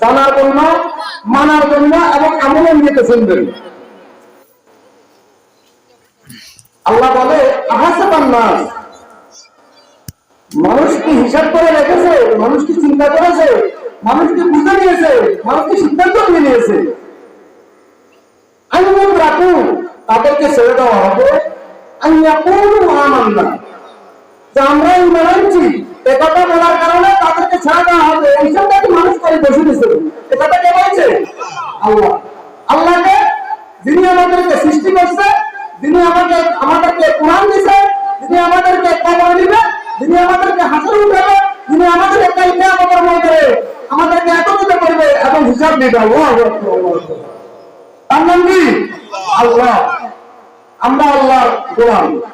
জানার জন্য, মানার জন্য এবং আমলের নিতে শুনবেন। আল্লাহ বলে আহাসাবান নাস। মানুষ কি হিসাব করে রেখেছে মানুষ কি চিন্তা করেছে মানুষ কি বুঝে নিয়েছে মানুষ কি সিদ্ধান্ত নিয়ে নিয়েছে। আমি রাখু তাদেরকে ছেড়ে দেওয়া হবে। আমি কোনো আমান না আমরা একথা বলার কারণে তাদেরকে ছেড়ে দেওয়া হবে। এইসবটা কি মানুষ দিয়েছে। একথা কে বলছে? আল্লাহ। আল্লাহকে যিনি আমাদেরকে সৃষ্টি করছে, যিনি আমাকে, আমাদেরকে কোরআন দিছে, যিনি আমাদেরকে কবর দিবে, যিনি আমাদেরকে হাসর উঠাবে, যিনি আমাদেরকে কালকে আমাদের মধ্যে আমাদেরকে একত্রিত করবে এবং হিসাব দিবে তার নাম কি? আল্লাহ। আমরা আল্লাহ গোলাম।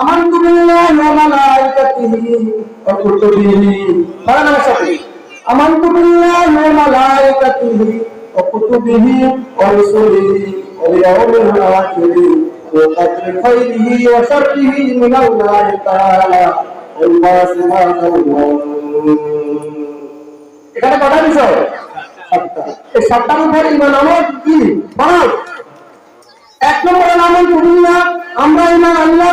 আমানতু বিল্লাহি ওয়া মালাইকাতিহি ওয়া কুতুবিহি পড়া নাম্বার 7 বিল্লাহি ওয়া মালাইকাতিহি ওয়া কুতুবিহি ওয়া রুসুলিহি ওয়া ইয়াউমিল আখির ওয়া খাইরিহি ওয়া শাররিহি মিন আল্লাহ সুবহানাহু এখানে বিষয় এই সাতটার উপর ইমান আমল কি বানাও এক নম্বরের নাম আমরা ইমান আল্লাহ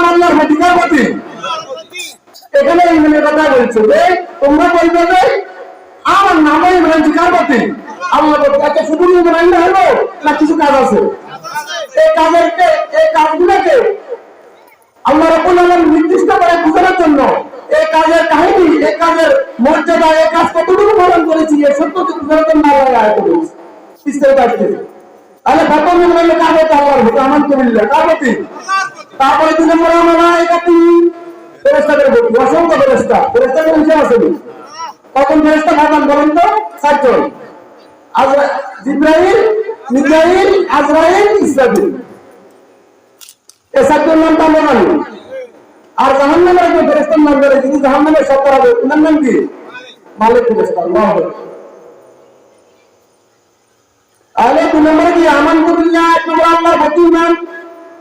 আচ্ছা কাজ নির্দিষ্ট করে বোঝানোর জন্য এই কাজের কাহিনী, এই কাজের মর্যাদা, এই কাজ কতটুকু পালন করেছি, এই সত্যকে জন্য তাহলে প্রথম নম্বরে কার হতে কার প্রতি? তারপরে দুই নম্বরে আমরা একাতি ফেরেস্তাদের প্রতি অসংখ্য ফেরেস্তা ফেরেস্তাদের হিসেব আছে? কখন ফেরেস্তা ভাবলাম বলেন তো? আজরা জিব্রাইল, মিকাইল, আজরাইল, ইসরাফিল। এই চারজন নামটা আমরা জানি। আর জাহান্নামের একজন ফেরেস্তার নাম ধরে যিনি জাহান্নামের সব করাবে ওনার নাম কি? মালিক ফেরেস্তা আল্লাহ। তাহলে দুই নম্বরে কি? আমান কুবিল্লাহ এক নম্বর আল্লাহর প্রতি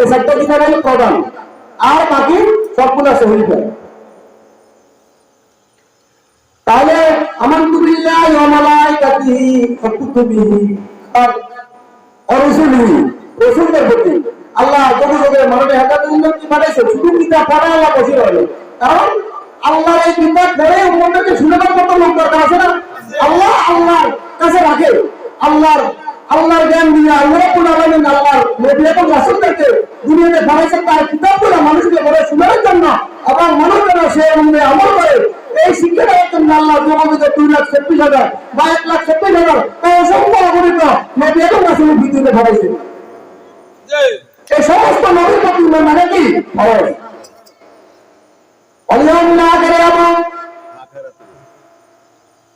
এই চারটা কিতাব হলো আর বাকি সবগুলো আছে হরিফায় তাহলে আমার তুবিল্লাহ ওয়া মালাইকাতিহি ওয়া কুতুবিহি আর রসুলদের প্রতি আল্লাহ যখন যখন মানবে কি পাঠাইছে? শুধু কিতাব পড়া আল্লাহ বসে কারণ এই কিতাব পড়ে উম্মতকে শুনবার মতো লোক দরকার আছে না? আল্লাহ আল্লাহর কাছে রাখে। আল্লাহর আল্লাহর জ্ঞান দিয়ে আল্লাহ রাব্বুল আলামিন আল্লাহর নবী এবং রাসূলদেরকে দুনিয়াতে পাঠাইছে তার কিতাবগুলো মানুষকে পড়ে শোনার জন্য। এবং মানুষ যেন সে অনুযায়ী আমল করে। এই শিক্ষা দেওয়ার জন্য আল্লাহ জমাদিতে দুই লাখ ছত্রিশ হাজার বা এক লাখ হাজার তা অসংখ্য অগণিত নবী এবং রাসূলের ভিত্তিতে এই সমস্ত নবীর প্রতি মানে কি? ফরজ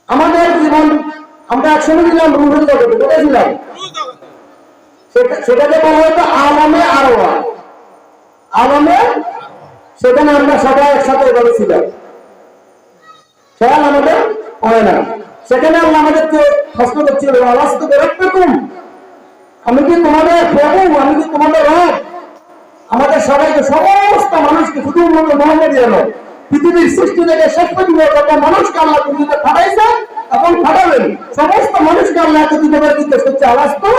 আমাদের জীবন আমরা একসঙ্গে ছিলাম রুহের জগতে কোথায় ছিলাম? সেটাকে বলা হতো আলমে আরোয়া আলমে, সেখানে আমরা সবাই একসাথে এভাবে ছিলাম। খেয়াল আমাদের হয় না। সেখানে আল্লাহ আমাদেরকে করছিল বেরোত্তকুম আমি কি তোমাদের প্রভু? আমি কি তোমাদের রব? আমাদের সবাইকে সমস্ত মানুষকে শুধু মোহাম্মদ পৃথিবীর সৃষ্টি থেকে শেষ পর্যন্ত মানুষকে আল্লাহ পৃথিবীতে পাঠাইছে এবং পাঠাবেন সমস্ত মানুষকে আল্লাহ একত্রিত করে দিতে হচ্ছে আওয়াজ তো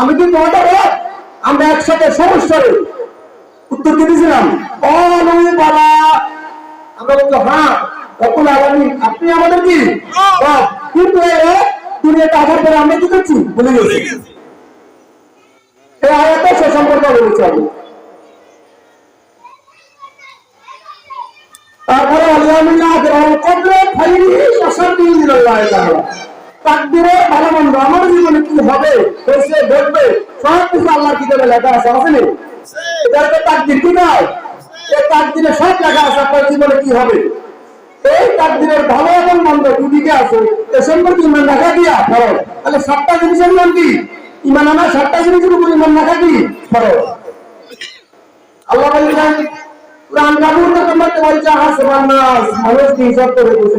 আমি কি রব আমরা একসাথে সমস্যারে উত্তর দিয়েছিলাম। আমরা বলতো হ্যাঁ আপনি আমাদের কি? রব কিন্তু এই দুনিয়াতে আসার পরে আমরা কি করছি? ভুলে গেছি। এই আয়াতে সে সম্পর্কে বলেছি আমি। তাকদিরে ভালো মন্দ আমার জীবনে কি হবে হয়েছে ঘটবে সব কিছু আল্লাহর কিতাবে লেখা আছে আছে নি? এটার তো তাকদির কি নয় এই তাকদিরে সব লেখা আছে, আপনার জীবনে কি হবে? এই তাকদিরের ভালো এবং মন্দ দুদিকে আছে। এ সম্পর্কে ইমান রাখা দিয়া ফরজ? তাহলে সাতটা জিনিসের নাম কি? ইমান আনা সাতটা জিনিসের উপর ইমান রাখা কি ফরজ? আল্লাহ বললেন কোরআন কাবুল তো তোমাকে বলছে হাসবান নাস। মানুষ কি হিসাব করে বসে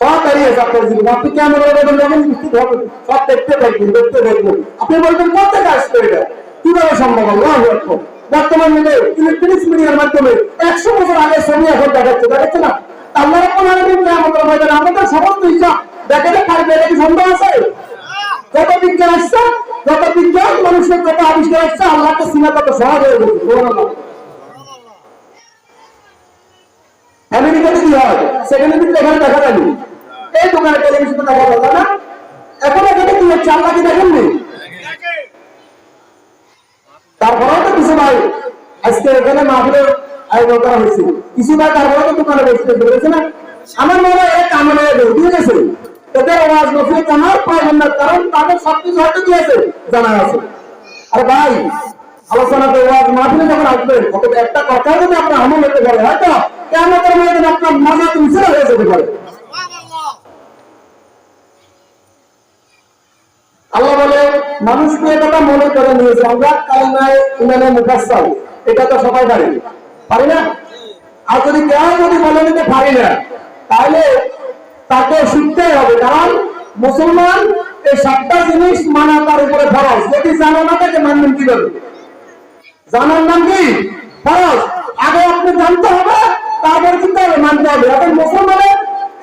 সব সব কীভাবে সম্ভব একশো আগে না? আমাদের সমস্ত কি সম্ভব আছে। যত বিজ্ঞান আসছে, যত বিজ্ঞান মানুষের যত আবিষ্কার আসছে আল্লাহকে সিনা তত সহজ হয়ে গেছে সুবহানাল্লাহ। আমেরিকাতে কি হয়? সেখানে কিন্তু এখানে দেখা যায়নি এই দোকানে টেলিভিশনে দেখা যায় না। এখন এখানে কি হচ্ছে, আল্লাহ কি দেখেননি তারপরেও তো কিছু ভাই আজকে এখানে মাহফিলের আয়োজন করা হয়েছে। কিছু ভাই তারপরে তো দোকানে বসতে পেরেছে না। আমার মনে হয় এক কামনে দিয়ে গেছে? এদের আওয়াজ নফিয়ে জানার প্রয়োজন না? কারণ তাদের সবকিছু হয়তো আছে জানা আছে। আর ভাই যখন আসবেন একটা কথা যদি আপনার আমল হতে পারে, হয়তো আপনার তুলছে হয়ে যেতে পারে। আল্লাহ বলে, মানুষকে মনে করে নিয়েছে, আমরা কালিমায় ইমানে এটা তো সবাই পারি পারি না? আর যদি কেউ যদি বলে নিতে পারি না, তাহলে তাকে শিখতেই হবে, কারণ মুসলমান এই সাতটা জিনিস মানা তার উপরে ফরজ। যদি জানো না তাকে মানবেন কীভাবে? জানার নাম কি ফরজ আগে আপনি জানতে হবে তারপর কিন্তু আগে মানতে হবে এখন মুসলমানের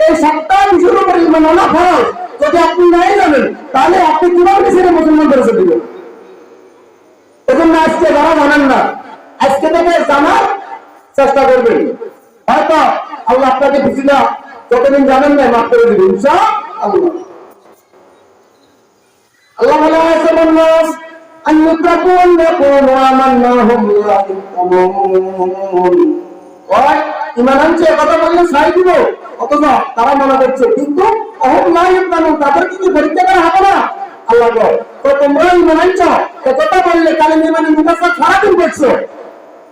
এই সাতটা বিষয়ের উপর ইমান আনা ফরজ যদি আপনি নাই জানেন তাহলে আপনি কীভাবে সেটা মুসলমান করেছে দিবেন এজন্য আজকে যারা জানেন না আজকে থেকে জানার চেষ্টা করবেন হয়তো আল্লাহ আপনাকে বুঝিনা যতদিন জানেন না মাফ করে দিবেন ইনশাআল্লাহ আল্লাহ মানুষ أن يتقوا أن يقولوا آمنا هم لا يفتنون কয় ইমান আনছে কথা বললে ছাই দিব অথচ তারা মনে করছে কিন্তু অহম না ইমানু তাদের কি পরীক্ষা করা হবে না আল্লাহ কয় তো তোমরা ইমান আনছ এ কথা বললে কালে ইমানে মুখাসা সারাদিন করছো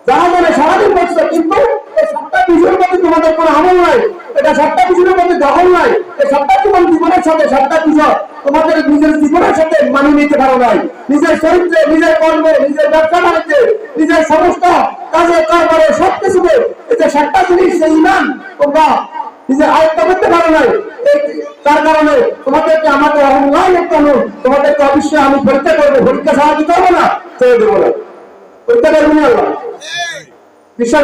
যারা বলে সারাদিন করছো কিন্তু এই সাতটা বিষয়ের তোমাদের কোনো আমল নাই। এটা সাতটা বিষয়ের মধ্যে দখল নাই। এই সাতটা জীবনের সাথে সাতটা বিষয় তোমাদের নিজের জীবনের সাথে মানিয়ে নিতে পারো নাই। নিজের চরিত্রে নিজের কর্মে নিজের ব্যবসা বাণিজ্যে নিজের সমস্ত কাজে কারবারে সব কিছুতে এই যে জিনিস সেই ইমান তোমরা নিজে আয়ত্ত করতে পারো নাই তার কারণে তোমাদেরকে আমাকে অহংকার করতে হলো তোমাদেরকে অবশ্যই আমি পরীক্ষা করব। পরীক্ষা কি করব না। ছেড়ে দেবো না পরীক্ষা করব না আল্লাহ বিশ্বাস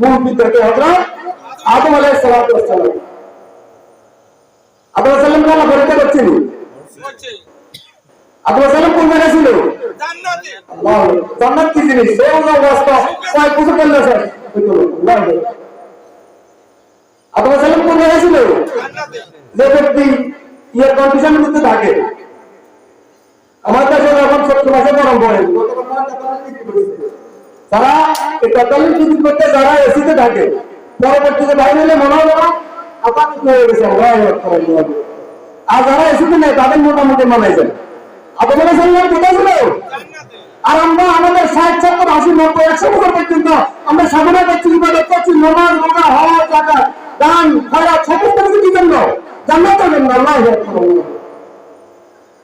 মূল পিতাকে হযরত আদম সালাতু ওয়াসসালাম আদম সালাম আল্লাহ পরীক্ষা করছেন আদম সালাম কোন জায়গায় ছিল? জান্নাত। কি জিনিস? কয় বছর করলে স্যার আদম সালাম কোন জায়গায় ছিল? যে ব্যক্তি ইয়ার কন্ডিশনের মধ্যে থাকে। আমার কাছে যখন ছোট্ট মাসে গরম পড়ে তারা তেতাল্লিশ করতে যারা এসিতে থাকে, পরবর্তীতে বাইরে এলে মনে হয় না হয়ে গেছে। আর যারা এসেছে না তাদের মোটামুটি আদম আলাহ সাল্লাম কোথায় আর আমরা আমাদের ষাট, সত্তর, আশি, নব্বই, একশো বছর পর্যন্ত আমরা সাধনা করছি ইবাদত করছি নমাজ, রোজা হওয়া টাকা দান, খয়রাত, সমস্ত কিছু কি জন্য? জান্নাতের জন্য, আল্লাহ।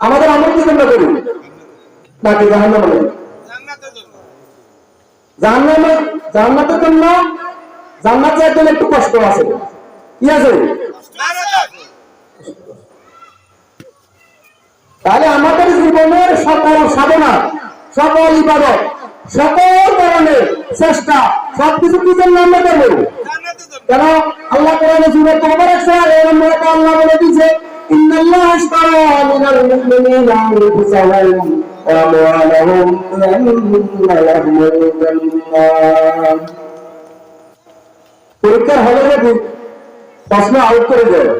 আমাদের আমল কি জন্য করি? নাকি জাহান্নাম? একটু কষ্ট আছে। তাহলে আমাদের জীবনের সকল সাধনা, সকল ইবাদত, সকল ধরনের চেষ্টা, সবকিছু কি জন্য আমরা করব? কেন? আল্লাহ কোরআনে সূরা তওবার 100 নম্বর আল্লাহ বলে দিয়েছে ইন্নাল্লাহ আশতারা মিনাল মুমিনিনা আনফুসাহুম ওয়া আমওয়ালাহুম বিআন্না লাহুমুল জান্নাহ পরীক্ষার হলে যদি প্রশ্ন আউট করে দেয়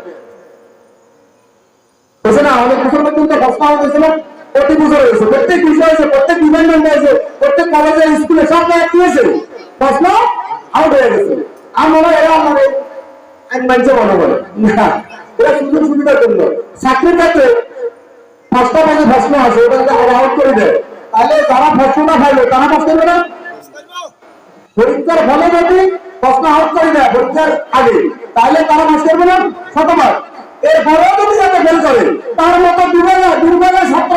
না অনেক বছর পর্যন্ত প্রশ্ন আউট হয়েছে না? প্রত্যেক বছর হয়েছে, প্রত্যেক বিষয় হয়েছে, প্রত্যেক ডিপার্টমেন্ট হয়েছে, প্রত্যেক কলেজে স্কুলে সব জায়গায় কি হয়েছে। প্রশ্ন আউট হয়ে গেছে। আর মনে হয় এরা আমাদের এক মানুষে মনে করে। পাঁচটা বাজে প্রশ্ন আছে, ওটাকে আউট করে দেয় তাহলে যারা প্রশ্নটা পাইলো তারা পাস করবে না? পরীক্ষার ফলে যদি প্রশ্ন আউট করে দেয়, পরীক্ষার আগে, তাহলে তারা পাস করবে না? শতবার এরপরেও যদি যাতে ফেল করে, তার মতো দুর্ভাগা দুর্ভাগা ছাত্র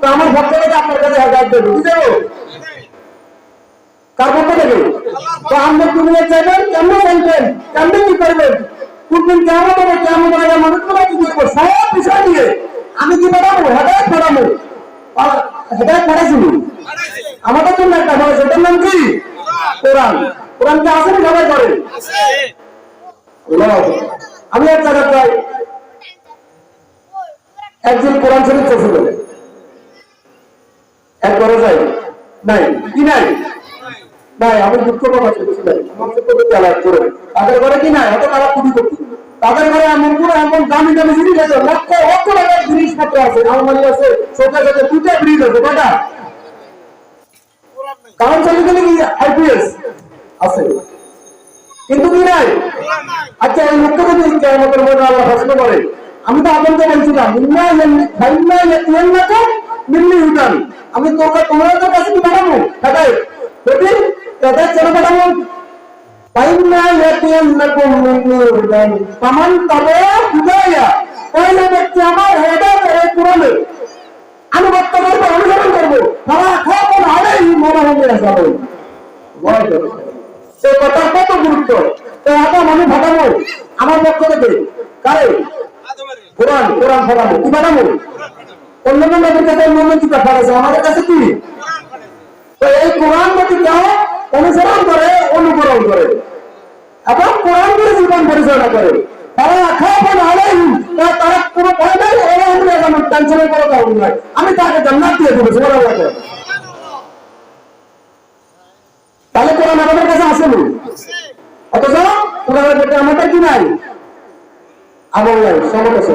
তো আমার পক্ষ থেকে আপনার কাছে হেদায়েত দেব। কি দেব? কার পক্ষ থেকে আমরা দুনিয়া চাইবেন কেমন চাইবেন কেমন কি করবেন? কোনদিন কেমন হবে কেমন হবে মানুষগুলো কি করব। সব বিষয় নিয়ে আমি কি বাড়াবো? হেদায়েত বাড়াবো? হেদায়েত আমাদের জন্য একটা হয়, সেটার নাম কি? কোরআন। কোরআন কি আসেন সবাই করে আমি এক জায়গায় একজন কোরআন শরীফ চলছে বলে। একবারও নাই। কি নাই? নাই, আমি দুঃখ নাই। করে। তাদের ঘরে কি নাই? তারা তাদের ঘরে এমন পুরো এমন দামি দামি জিনিস আছে, লক্ষ লক্ষ টাকার জিনিসপত্র আছে, আলমারি আছে, সোফা আছে দুটা আছে কারণ চলে গেলে কি আইপিএস আছে? কিন্তু কি নাই? আচ্ছা এই লোকটা যদি মধ্যে আল্লাহ প্রশ্ন করে, আমি তো আদমকে বলছিলাম মিন্নি হুদান আমি তোকে তোমাদের কাছে কি পাঠাবো হেদায়েত বেটি হেদায়েত কেন পাঠাবো ফাইন্না ইয়াতিয়ান্নাকুম মিন্নি হুদান ফামান তাবা হুদায়া ওই ব্যক্তি আমার হেদায়েত এই কোরআনে আনুগত্য করব অনুসরণ করব। তারা খাবন আলাই মনে হবে যাবে। সে কথা কত গুরুত্ব? তো আদম আমি ভাটাবো আমার পক্ষ থেকে। কারে? কোরআন কোরআন ফাটাবো কি ফাটাবো অন্য নবীর কাছে অন্য কিতাব ফাটাছে আমাদের কাছে কি? তো এই কোরআন কেউ অনুসরণ করে, অনুকরণ করে। এবং কোরআন করে জীবন পরিচালনা করে। তারা খাওয়াবেন আলাই তারা কোনো ভয় নাই ওরা আমরা যেমন টেনশনের কোনো কারণ নাই। আমি তাকে জান্নাত দিয়ে দেবো, সুবহানাল্লাহ। তাহলে কোরআন আমাদের কাছে আসেনি অথচ কোরআনের প্রতি আমাদের কি নাই? আমল নাই আছে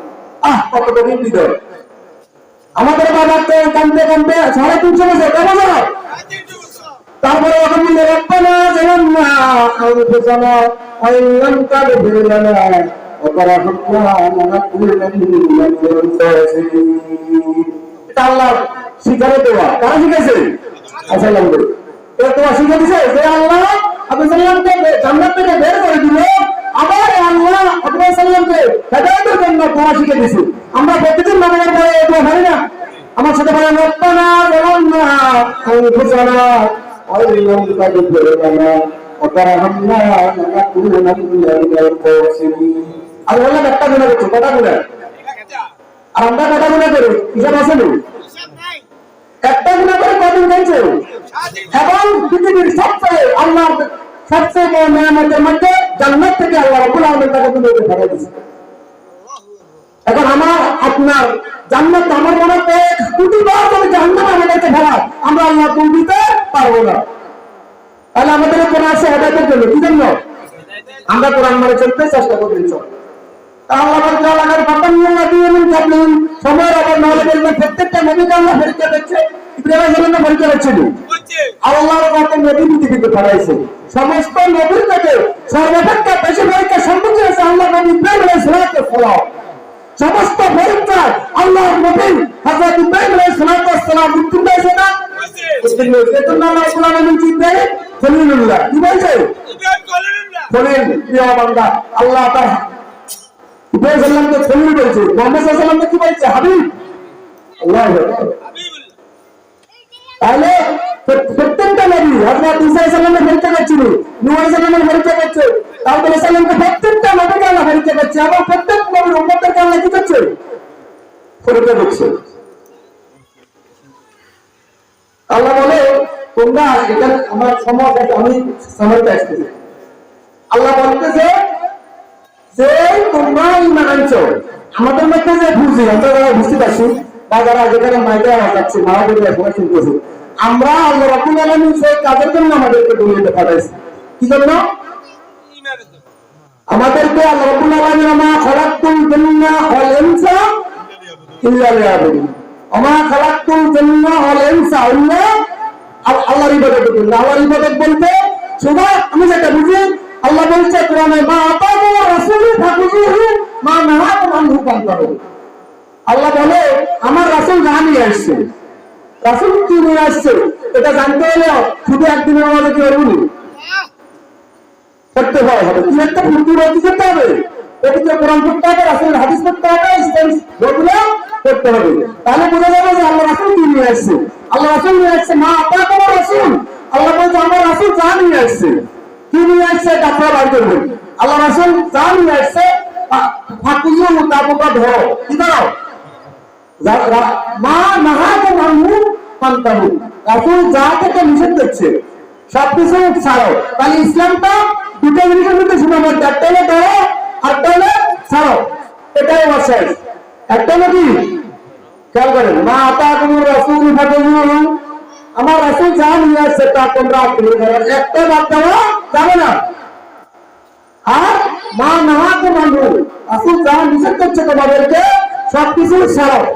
আমাদের বাবা তো সাড়ে তিনশো বছর কত বছর? তারপরে ওখান থেকে রব্বানা জানান্না আনফুসানা ওয়া ইন লাম তাগফির লানা ওয়া তারহামনা লানাকুনান্না মিনাল খাসিরিন এটা আল্লাহর শিখানো দেওয়া। কারা শিখেছে আচ্ছা আল্লাহ শিখে দিছে আল্লাহ থেকে বের করে দিল। আবার আল্লাহ আপনি সাল্লামকে হেদায়েতের জন্য দোয়া শিখে আমরা প্রতিদিন নামাজের পরে এই দোয়া পারি না। আমার সাথে বলেন রব্বানা জালামনা আনফুসানা ওয়া তাগফির লানা ওয়া তারহামনা লানাকুনান্না মিনাল খাসিরিন. আর একটা আমরা গুণা করি হিসাব আছে না? একটা করে কদিন গেছে এবং পৃথিবীর সবচেয়ে আল্লাহ সবচেয়ে বড় নিয়ামতের মধ্যে জান্নাত থেকে আল্লাহ রাব্বুল আলামিন তাকে দুনিয়াতে পাঠিয়ে দিয়েছে। এখন আমার আপনার জান্নাত আমার মনে এক কোটি বার যদি জান্নাত আমাদেরকে ফেলা আমরা আল্লাহ তুল দিতে পারব না। তাহলে আমাদের কোরআন আছে হেদায়তের জন্য কি জন্য? আমরা কোরআন মানে চলতে চেষ্টা আল্লাহ বলতে আল্লাহর বাতান সময়ের আবার নাহলে বলবেন প্রত্যেকটা নবীকে আল্লাহ পরীক্ষা দিচ্ছে ইব্রাহিম আলাইহিস পরীক্ষা দিচ্ছিল আল্লাহর নবী পৃথিবীতে পাঠাইছে সমস্ত নবীর থেকে সর্বাপেক্ষা বেশি পরীক্ষা সম্মুখীন হয়েছে আল্লাহ নবী ইব্রাহিম আলাইহিস সালাম। সমস্ত পরীক্ষা আল্লাহর নবী হযরত ইব্রাহিম আলাইহিস সালাম উত্তীর্ণ হয়েছে না? উত্তীর্ণ হয়েছে। এজন্য আল্লাহ কোরআনে বলছে ইব্রাহিম খলিলুল্লাহ। কি বলছে? খলিল প্রিয় বান্দা আল্লাহ তার ইব্রাহিম সাল্লামকে খলিল বলছে। মোহাম্মদ সাল্লামকে কি বলছে? হাবিব। আল্লাহু আকবার। তাহলে প্রত্যেকটা আল্লাহ বলে বলতেছে যে, তোমরা ইমান আমাদের মধ্যে যে বুঝি আমরা বুঝতে পারছি। বা যারা যেখানে মাইকে যাচ্ছে করে সবাই শুনতেছি। আমরা আল্লাহ রাবুল আলমী সেই কাজের জন্য আমাদেরকে দুনিয়াতে পাঠাইছি। কি জন্য? আমাদেরকে আল্লাহ রাবুল আলমী আমা খলাকুল দুনিয়া ওয়াল ইনসা ইল্লা লিয়াবুদুন। আমা দুনিয়া ওয়াল ইনসা ইল্লা আল- আল্লাহর ইবাদতের জন্য আল্লাহর ইবাদত বলতে শুধু আমি যেটা বুঝি, আল্লাহ বলছে, কোরআনে মা আতাবু রাসূলু ফাকুজুহু মা নাহাকুম আনহু ফান্তাহু। আল্লাহ বলে, আমার রাসূল যা নিয়ে আসছে। রাসূল কি নিয়ে আসছে? এটা জানতে হলে শুধু একদিনের আমাদের কি করব করতে হবে। কি একটা ফুর্তি রয়েছে করতে হবে? এটিকে কোরআন পড়তে হবে, রাসূলের হাদিস পড়তে হবে, ইসলাম বইগুলো পড়তে হবে? তাহলে বোঝা যাবে যে আল্লাহ রাসূল কি নিয়ে আসছে? আল্লাহ রাসূল নিয়ে আসছে মা আতাকুম রাসূল। আল্লাহ বলছে, আমার রাসূল যা নিয়ে আসছে, কি নিয়ে আসছে এটা আপনারা বার করবেন। আল্লাহ রাসূল যা নিয়ে আসছে ফাকুজু তাবুকা, ধরো। কি ধরো? রাসূল যা থেকে নিষেধ করছে। সবকিছু ছাড়ো। একটা হলো ধরো আর হলো ছাড়ো। এটাই আমার শেষ। একটা হলো কি? খেয়াল রাসূল রাসূল একটা বাদ না। আর মা নাহাকে মানবো আসল যা নিষেধ করছে তোমাদেরকে, সবকিছু ছাড়ো।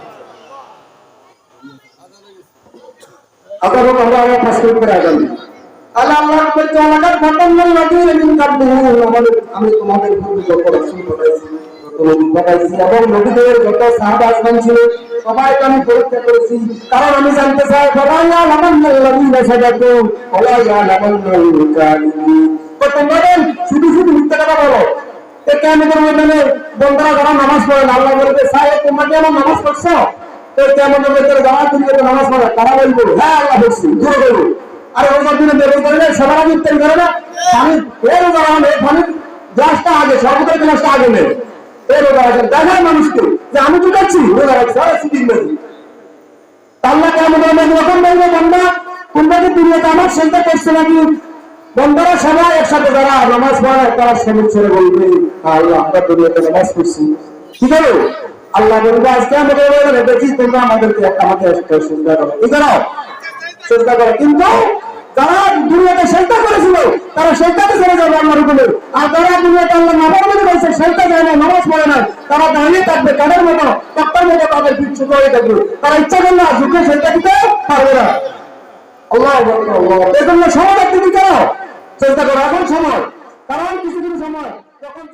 আপনার হোক আমরা আমার পাঁচ মিনিট করে আগামী আল্লাহ আল্লাহ বলছে আলাকাত ফাতান্নাল লাযীনা মিন কাবলিহিম আমাদের আমি তোমাদের পূর্বে যত রাসূল পাঠাইছি নবী পাঠাইছি এবং নবীদের যত সাহাবা আসমান ছিল সবাইকে আমি পরীক্ষা করেছি কারণ আমি জানতে চাই সবাই আলামান্নাল লাযীনা সাদাকু ওয়া ইয়ালামান্নাল কাযিবিন তো তোমরা বল, শুধু শুধু মিথ্যা কথা বলো এ কেমন ময়দানে বন্ধুরা যারা নামাজ পড়েন আল্লাহ বলবে সাহেব তোমরা কি আমার নামাজ পড়ছো তো কেমন ভেতরে যাওয়া তুমি তো নামাজ পড়ে, তারা বলব হ্যাঁ আল্লাহ বলছি, দূরে বলব। আর রোজার দিনে বের করলে সবার আগে ইফতারি করে না পানি এ রোজা রাখলে পানি গ্লাসটা আগে সর্বদাই গ্লাসটা আগে নেই এ রোজা রাখেন দেখায় মানুষকে যে আমি তো যাচ্ছি, রোজা রাখছি, আর সিটিং মেজি আল্লাহ কেমন আমরা যখন বলব, বান্দা, তোমরা কি দুনিয়াতে আমার সেজদা করছ নাকি? বন্ধুরা সবাই একসাথে যারা নামাজ পড়ে, তারা সবুজ ছেড়ে বলবে, আল্লাহ, আমরা দুনিয়াতে নামাজ পড়ছি। কি করো আল্লাহ বলবে আজকে আমাদের বলবে দেখি তোমরা আমাদেরকে একটা চিন্তা করো কি করো চেষ্টা করে। কিন্তু যারা দুনিয়াতে সেটা করেছিল, তারা সেটাতে চলে যাবে আল্লাহর উপরে আর যারা দুনিয়াতে আল্লাহ নামাজ পড়ে রয়েছে সেটা যায় না, নামাজ পড়ে না। তারা দাঁড়িয়ে থাকবে কাঠের মতো? টক্কর মতো তাদের পিছু করে থাকবে। তারা ইচ্ছা করলে আর ঝুঁকে সেটা দিতে পারবে না। আল্লাহ আল্লাহ দিতে চেষ্টা করো। এখন সময়, কারণ কিছুদিন সময় তখন